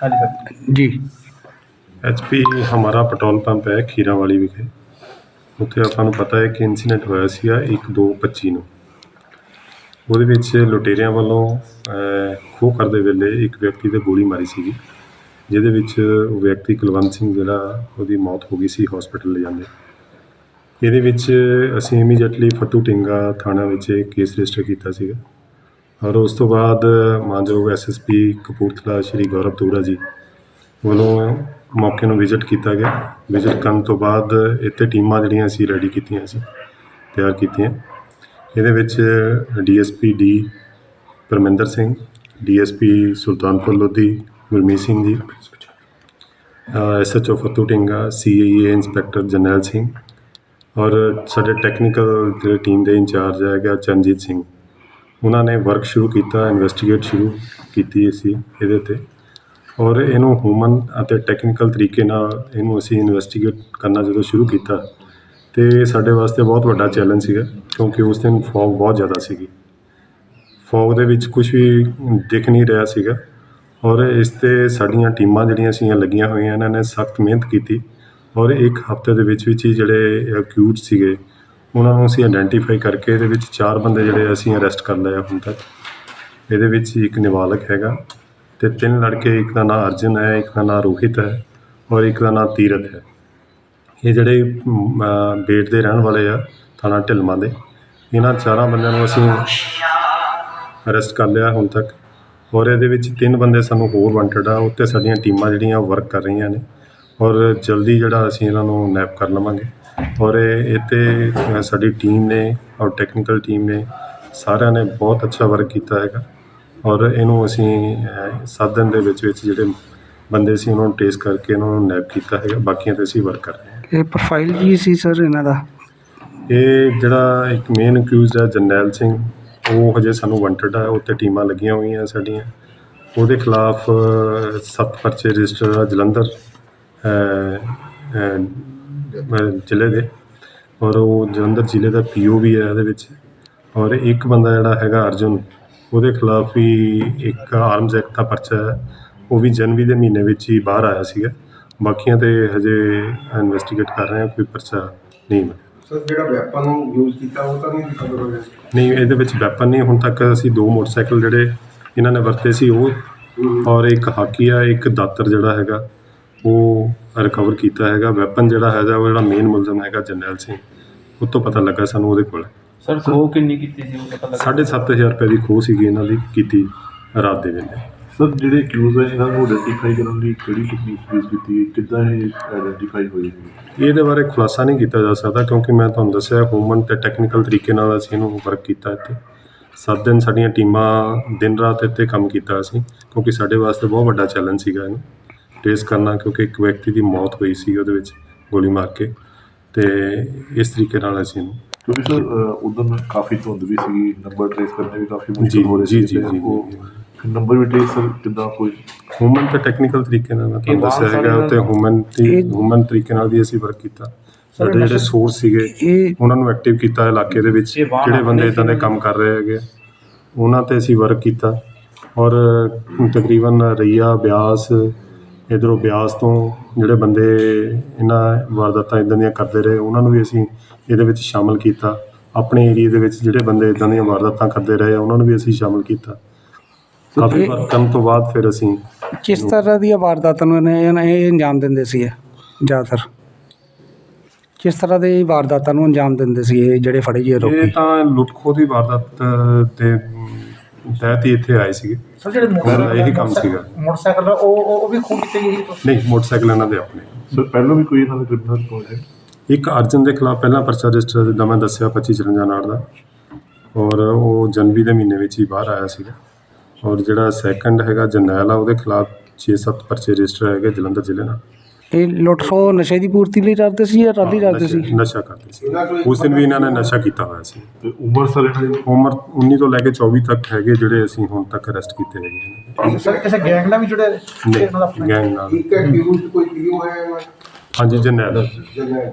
ਹਾਂਜੀ ਸਰ जी ਐਚਪੀ ਹਮਾਰਾ ਪੈਟਰੋਲ ਪੰਪ ਹੈ ਖੀਰਾਵਾਲੀ ਵਿਖੇ ਉੱਥੇ ਆਪਾਂ ਨੂੰ ਪਤਾ ਹੈ ਕਿ ਇਨਸੀਡੈਂਟ ਹੋਇਆ ਸੀਗਾ 1225 ਨੂੰ ਉਹਦੇ ਵਿੱਚ ਲੁਟੇਰਿਆਂ ਵੱਲੋਂ ਖੋਹ ਕਰਦੇ ਵੇਲੇ ਇੱਕ ਵਿਅਕਤੀ ਤੇ ਗੋਲੀ ਮਾਰੀ ਸੀਗੀ ਜਿਹਦੇ ਵਿੱਚ ਉਹ ਵਿਅਕਤੀ ਕੁਲਵੰਤ ਸਿੰਘ ਜਿਹੜਾ ਉਹਦੀ ਮੌਤ ਹੋ ਗਈ ਸੀ ਹਸਪੀਟਲ ਲੈ ਜਾਂਦੇ ਇਹਦੇ ਵਿੱਚ ਅਸੀਂ ਇਮੀਡੀਏਟਲੀ ਫੱਟੂ ਟਿੰਗਾ ਥਾਣਾ ਵਿੱਚ ਇਹ ਕੇਸ ਰਜਿਸਟਰ ਕੀਤਾ ਸੀਗਾ। ਔਰ ਉਸ ਤੋਂ ਬਾਅਦ ਮਾਨਯੋਗ ਐਸਐਸਪੀ ਕਪੂਰਥਲਾ ਸ਼੍ਰੀ ਗੌਰਵ ਤੂਰਾ ਜੀ ਵੱਲੋਂ ਮੌਕੇ ਨੂੰ ਵਿਜ਼ਿਟ ਕੀਤਾ ਗਿਆ। ਵਿਜ਼ਿਟ ਕਰਨ ਤੋਂ ਬਾਅਦ ਇੱਥੇ ਟੀਮਾਂ ਜਿਹੜੀਆਂ ਅਸੀਂ ਰੈਡੀ ਕੀਤੀਆਂ ਸੀ, ਤਿਆਰ ਕੀਤੀਆਂ। ਇਹਦੇ ਵਿੱਚ DSP D Parminder Singh DSP Sultanpur Lodhi, Gurmeet Singh ji SHO Fattu Dhinga CIA inspector Jarnail Singh ਔਰ ਸਾਡੇ ਟੈਕਨੀਕਲ ਜਿਹੜੇ ਟੀਮ ਦੇ ਇੰਚਾਰਜ ਹੈਗਾ ਚਰਨਜੀਤ ਸਿੰਘ, ਉਹਨਾਂ ਨੇ ਵਰਕ ਸ਼ੁਰੂ ਕੀਤਾ ਇਨਵੈਸਟੀਗੇਟ ਸ਼ੁਰੂ ਕੀਤੀ ਅਸੀਂ ਇਹਦੇ ਤੇ। ਔਰ ਇਹਨੂੰ ਹਿਊਮਨ ਅਤੇ ਟੈਕਨੀਕਲ ਤਰੀਕੇ ਨਾਲ ਇਹਨੂੰ ਅਸੀਂ ਇਨਵੈਸਟੀਗੇਟ ਕਰਨਾ ਜਦੋਂ ਸ਼ੁਰੂ ਕੀਤਾ, ਤੇ ਸਾਡੇ ਵਾਸਤੇ ਬਹੁਤ ਵੱਡਾ ਚੈਲੰਜ ਸੀਗਾ, ਕਿਉਂਕਿ ਉਸ ਦਿਨ ਫੌਗ ਬਹੁਤ ਜ਼ਿਆਦਾ ਸੀਗੀ। ਫੌਗ ਦੇ ਵਿੱਚ ਕੁਝ ਵੀ ਦਿਖ ਨਹੀਂ ਰਿਹਾ ਸੀਗਾ। ਔਰ ਇਸ ਤੇ ਸਾਡੀਆਂ ਟੀਮਾਂ ਜਿਹੜੀਆਂ ਸੀਗੀਆਂ ਲੱਗੀਆਂ ਹੋਈਆਂ, ਇਹਨਾਂ ਨੇ ਸਖਤ ਮਿਹਨਤ ਕੀਤੀ। ਔਰ ਇੱਕ ਹਫ਼ਤੇ ਦੇ ਵਿੱਚ ਵਿੱਚ ਹੀ ਜਿਹੜੇ ਅਕਿਊਜ਼ ਸੀਗੇ, ਉਹਨਾਂ ਨੂੰ ਅਸੀਂ ਆਇਡੈਂਟੀਫਾਈ ਕਰਕੇ ਇਹਦੇ ਵਿੱਚ ਚਾਰ ਬੰਦੇ ਜਿਹੜੇ ਅਸੀਂ ਅਰੈਸਟ ਕਰ ਲਏ ਆ ਹੁਣ ਤੱਕ। ਇਹਦੇ ਵਿੱਚ ਇੱਕ ਨਿਵਾਲਕ ਹੈਗਾ ਤੇ ਤਿੰਨ ਲੜਕੇ, ਇੱਕ ਦਾ ਨਾਮ ਅਰਜਨ ਹੈ, ਇੱਕ ਦਾ ਨਾਮ ਰੋਹਿਤ ਹੈ ਔਰ ਇੱਕ ਦਾ ਨਾਮ ਤੀਰਥ ਹੈ। ਇਹ ਜਿਹੜੇ ਬੇਟ ਦੇ ਰਹਿਣ ਵਾਲੇ ਆ ਥਾਣਾ ਢਿਲਮਾਂ ਦੇ, ਇਹਨਾਂ ਚਾਰਾਂ ਬੰਦਿਆਂ ਨੂੰ ਅਸੀਂ ਅਰੈਸਟ ਕਰ ਲਿਆ ਹੁਣ ਤੱਕ। ਔਰ ਇਹਦੇ ਵਿੱਚ ਤਿੰਨ ਬੰਦੇ ਸਾਨੂੰ ਹੋਰ ਵਾਂਟਡ ਆ, ਉੱਤੇ ਸਾਡੀਆਂ ਟੀਮਾਂ ਜਿਹੜੀਆਂ ਵਰਕ ਕਰ ਰਹੀਆਂ ਨੇ। ਔਰ ਜਲਦੀ ਜਿਹੜਾ ਅਸੀਂ ਇਹਨਾਂ ਨੂੰ ਨੈਪ ਕਰ ਲਵਾਂਗੇ। ਔਰ ਇਹ 'ਤੇ ਸਾਡੀ ਟੀਮ ਨੇ ਔਰ ਟੈਕਨੀਕਲ ਟੀਮ ਨੇ ਸਾਰਿਆਂ ਨੇ ਬਹੁਤ ਅੱਛਾ ਵਰਕ ਕੀਤਾ ਹੈਗਾ। ਔਰ ਇਹਨੂੰ ਅਸੀਂ 7 ਦਿਨ ਦੇ ਵਿੱਚ ਵਿੱਚ ਜਿਹੜੇ ਬੰਦੇ ਸੀ ਉਹਨਾਂ ਨੂੰ ਟੇਸਟ ਕਰਕੇ ਇਹਨਾਂ ਨੂੰ ਨੈਪ ਕੀਤਾ ਹੈਗਾ। ਬਾਕੀਆਂ 'ਤੇ ਅਸੀਂ ਵਰਕ ਕਰ ਰਹੇ ਹਾਂ। ਇਹ ਪ੍ਰੋਫਾਈਲ ਜੀ ਸੀ ਸਰ ਇਹਨਾਂ ਦਾ? ਇਹ ਜਿਹੜਾ ਇੱਕ ਮੇਨ ਅਕਿਊਜ਼ਡ ਹੈ ਜਰਨੈਲ ਸਿੰਘ। ਉਹ ਹਜੇ ਸਾਨੂੰ ਵਾਂਟਡ ਹੈ ਉੱਤੇ ਟੀਮਾਂ ਲੱਗੀਆਂ ਹੋਈਆਂ ਸਾਡੀਆਂ। ਉਹਦੇ ਖਿਲਾਫ ਸੱਤ ਪਰਚੇ ਰਜਿਸਟਰ ਆ ਜਲੰਧਰ। ਜ਼ਿਲ੍ਹੇ ਦੇ ਔਰ ਉਹ ਜਲੰਧਰ ਜ਼ਿਲ੍ਹੇ ਦਾ ਪੀਓ ਵੀ ਹੈ ਇਹਦੇ ਵਿੱਚ। ਔਰ ਇੱਕ ਬੰਦਾ ਜਿਹੜਾ ਹੈਗਾ ਅਰਜੁਨ ਉਹਦੇ ਖਿਲਾਫ ਵੀ ਇੱਕ ਆਰਮਸ ਐਕਟ ਦਾ ਪਰਚਾ ਹੈ। ਉਹ ਵੀ ਜਨਵਰੀ ਦੇ ਮਹੀਨੇ ਵਿੱਚ ਹੀ ਬਾਹਰ ਆਇਆ ਸੀਗਾ। ਬਾਕੀਆਂ ਤੇ ਹਜੇ ਇਨਵੈਸਟੀਗੇਟ ਕਰ ਰਹੇ ਹਾਂ ਕੋਈ ਪਰਚਾ ਨਹੀਂ ਮਿਲਿਆ। ਸਰ ਜਿਹੜਾ ਵੈਪਨ ਯੂਜ਼ ਕੀਤਾ ਉਹ ਤਾਂ ਨਹੀਂ ਰਿਕਵਰ ਹੋਇਆ ਨਹੀਂ ਇਹਦੇ ਵਿੱਚ ਵੈਪਨ ਨਹੀਂ ਹੁਣ ਤੱਕ ਅਸੀਂ ਦੋ ਮੋਟਰਸਾਈਕਲ ਜਿਹੜੇ ਇਹਨਾਂ ਨੇ ਵਰਤੇ ਸੀ ਉਹ। ਔਰ ਇੱਕ ਹਾਕੀ ਆ ਇੱਕ ਦਾਤਰ ਜਿਹੜਾ ਹੈਗਾ। ਉਹ ਰਿਕਵਰ ਕੀਤਾ ਹੈਗਾ। ਵੈਪਨ ਜਿਹੜਾ ਹੈਗਾ ਉਹ ਜਿਹੜਾ ਮੇਨ ਮੁਲਜ਼ਮ ਹੈਗਾ ਜਰਨੈਲ ਸਿੰਘ। ਉਹ ਤੋਂ ਪਤਾ ਲੱਗਾ ਸਾਨੂੰ ਉਹਦੇ ਕੋਲ। ਸਰ ਖੋ ਕਿੰਨੀ ਕੀਤੀ ਸੀ? ਉਹ ਪਤਾ ਲੱਗਾ। 7.5 ਰੁਪਏ ਦੀ ਖੋਹ ਸੀਗੀ ਇਹਨਾਂ ਦੀ ਕੀਤੀ ਰਾਤ ਦੇ ਵੇਲੇ। ਸਰ ਜਿਹੜੇ ਅਕਿਊਜ਼ ਹੈ ਇਹਨਾਂ ਨੂੰ ਆਇਡੈਂਟੀਫਾਈ ਕਰਨ ਲਈ ਕਿਹੜੀ ਟੈਕਨੀਕ ਯੂਜ਼ ਕੀਤੀ ਗਈ? ਕਿੱਦਾਂ ਇਹ ਆਇਡੈਂਟੀਫਾਈ ਹੋਈ ਇਹਦੇ ਬਾਰੇ ਖੁਲਾਸਾ ਨਹੀਂ ਕੀਤਾ ਜਾ ਸਕਦਾ ਕਿਉਂਕਿ ਮੈਂ ਤੁਹਾਨੂੰ ਦੱਸਿਆ ਹਿਊਮਨ ਤੇ ਟੈਕਨੀਕਲ ਤਰੀਕੇ ਨਾਲ ਅਸੀਂ ਇਹਨੂੰ ਵਰਕ ਕੀਤਾ ਇੱਥੇ। ਸੱਤ ਦਿਨ ਸਾਡੀਆਂ ਟੀਮਾਂ ਦਿਨ ਰਾਤ ਇੱਥੇ ਕੰਮ ਕੀਤਾ ਅਸੀਂ ਕਿਉਂਕਿ ਸਾਡੇ ਵਾਸਤੇ ਬਹੁਤ ਵੱਡਾ ਚੈਲੰਜ ਸੀਗਾ ਇਹਨੂੰ। ਟ੍ਰੇਸ ਕਰਨਾ ਕਿਉਂਕਿ ਇੱਕ ਵਿਅਕਤੀ ਦੀ ਮੌਤ ਹੋਈ ਸੀ ਉਹਦੇ ਵਿੱਚ ਗੋਲੀ ਮਾਰ ਕੇ ਤੇ ਇਸ ਤਰੀਕੇ ਨਾਲ ਅਸੀਂ ਇਹਨੂੰ ਕਿਉਂਕਿ ਸਰ ਉਦੋਂ ਕਾਫੀ ਧੁੰਦ ਵੀ ਸੀ ਨੰਬਰ ਟ੍ਰੇਸ ਕਰਨੇ ਵੀ ਕਾਫੀ ਮੁਸ਼ਕਲ ਹੋ ਰਹੇ ਸੀ ਜੀ, ਤੇ ਜੀ, ਉਹ ਜੀ। ਨੰਬਰ ਵੀ ਟ੍ਰੇਸ ਸਰ ਕਿੱਦਾਂ ਕੋਈ ਹਿਊਮਨ ਤੇ ਟੈਕਨੀਕਲ ਤਰੀਕੇ ਨਾਲ ਮੈਂ ਤੁਹਾਨੂੰ ਦੱਸਿਆ ਹੈਗਾ ਉੱਤੇ ਹਿਊਮਨ ਦੀ ਹਿਊਮਨ ਤਰੀਕੇ ਨਾਲ ਵੀ ਅਸੀਂ ਵਰਕ ਕੀਤਾ ਸਾਡੇ ਜਿਹੜੇ ਸੋਰਸ ਸੀਗੇ ਉਹਨਾਂ ਨੂੰ ਐਕਟਿਵ ਕੀਤਾ ਇਲਾਕੇ ਦੇ ਵਿੱਚ ਜਿਹੜੇ ਬੰਦੇ ਇਦਾਂ ਦੇ। ਕੰਮ ਕਰ ਰਹੇ ਹੈਗੇ ਉਹਨਾਂ ਤੇ ਅਸੀਂ ਵਰਕ ਕੀਤਾ ਔਰ ਤਕਰੀਬਨ ਰਈਆ ਬਿਆਸ ਇਧਰੋਂ ਬਿਆਸ ਤੋਂ ਜਿਹੜੇ ਬੰਦੇ ਇਹਨਾਂ ਵਾਰਦਾਤਾਂ ਇਦਾਂ ਦੀਆਂ ਕਰਦੇ ਰਹੇ ਉਹਨਾਂ ਨੂੰ ਵੀ ਅਸੀਂ ਇਹਦੇ ਵਿੱਚ ਸ਼ਾਮਲ ਕੀਤਾ। ਆਪਣੇ ਏਰੀਆ ਦੇ ਵਿੱਚ ਜਿਹੜੇ ਬੰਦੇ ਇਦਾਂ ਦੀਆਂ ਵਾਰਦਾਤਾਂ ਕਰਦੇ ਰਹੇ ਉਹਨਾਂ ਨੂੰ ਵੀ ਅਸੀਂ ਸ਼ਾਮਲ ਕੀਤਾ। ਕਾਫੀ ਕਰਨ ਤੋਂ ਬਾਅਦ ਫਿਰ ਅਸੀਂ ਕਿਸ ਤਰ੍ਹਾਂ ਦੀਆਂ ਵਾਰਦਾਤਾਂ ਨੂੰ ਇਹਨੇ ਇਹ ਅੰਜਾਮ ਦਿੰਦੇ ਸੀ ਜ਼ਿਆਦਾਤਰ? ਕਿਸ ਤਰ੍ਹਾਂ ਦੇ ਵਾਰਦਾਤਾਂ ਨੂੰ ਅੰਜਾਮ ਦਿੰਦੇ ਸੀ ਇਹ ਜਿਹੜੇ ਫੜੇ ਜੀ ਇਹ ਰੋਕੀ ਤਾਂ ਲੁੱਟ ਖੋਹ ਦੀ ਵਾਰਦਾਤ ਦੇ ਤਹਿਤ ਹੀ ਇੱਥੇ ਆਏ ਸੀਗੇ। ਸਰ ਜਿਹੜੇ ਮੇਰਾ ਇਹੀ ਕੰਮ ਸੀਗਾ। ਮੋਟਰਸਾਈਕਲ ਆ, ਉਹ ਉਹ ਉਹ ਵੀ ਖੂਨ ਕੀਤੇ ਸੀ ਨਹੀਂ ਮੋਟਰਸਾਈਕਲ ਇਹਨਾਂ ਦੇ ਆਪਣੇ। ਸਰ ਪਹਿਲਾਂ ਵੀ ਕੋਈ ਇਹਨਾਂ ਦਾ ਕ੍ਰਿਮੀਨਲ ਰਿਕਾਰਡ ਹੈ? ਇੱਕ ਅਰਜਨ ਦੇ ਖਿਲਾਫ ਪਹਿਲਾ ਪਰਚਾ ਰਜਿਸਟਰ ਜਿੱਦਾਂ ਮੈਂ ਦੱਸਿਆ 25 54 ਨਾੜ ਦਾ। ਔਰ ਉਹ ਜਨਵਰੀ ਦੇ ਮਹੀਨੇ ਵਿੱਚ ਹੀ ਬਾਹਰ ਆਇਆ ਸੀਗਾ। ਔਰ ਜਿਹੜਾ ਸੈਕੰਡ ਹੈਗਾ ਜਰਨੈਲ ਆ ਉਹਦੇ ਖਿਲਾਫ 6-7 ਪਰਚੇ ਰਜਿਸਟਰ ਹੈਗੇ ਜਲੰਧਰ ਜ਼ਿਲ੍ਹੇ ਨਾਲ। ਇਹ ਲੁੱਟ ਖੋ ਨਸ਼ੇ ਦੀ ਪੂਰਤੀ ਲਈ ਕਰਦੇ ਸੀ ਜਾਂ ਰਾਲੀ ਕਰਦੇ ਸੀ? ਨਸ਼ਾ- ਕਰਦੇ ਸੀ। ਉਸ ਦਿਨ ਵੀ ਇਹਨਾਂ ਨੇ ਨਸ਼ਾ ਕੀਤਾ ਹੋਇਆ ਸੀ। ਤੇ ਉਮਰ ਸਰ ਇਹਨਾਂ ਦੀ? ਉਮਰ 19 ਤੋਂ ਲੈ ਕੇ 24 ਤੱਕ ਹੈਗੇ ਜਿਹੜੇ ਅਸੀਂ ਹੁਣ ਤੱਕ ਅਰੈਸਟ ਕੀਤੇ ਹੈਗੇ ਨੇ। ਸਰ ਕਿਸੇ ਗੈਂਗ ਨਾਲ ਵੀ ਜੁੜੇ ਨਹੀਂ ਗੈਂਗ ਨਾਲ ਇੱਕ ਅਕਿਊਜ਼ਡ ਕੋਈ ਪੀਓ ਹੈ ਹਾਂਜੀ ਜਰਨੈਲ। ਜਨਰਲ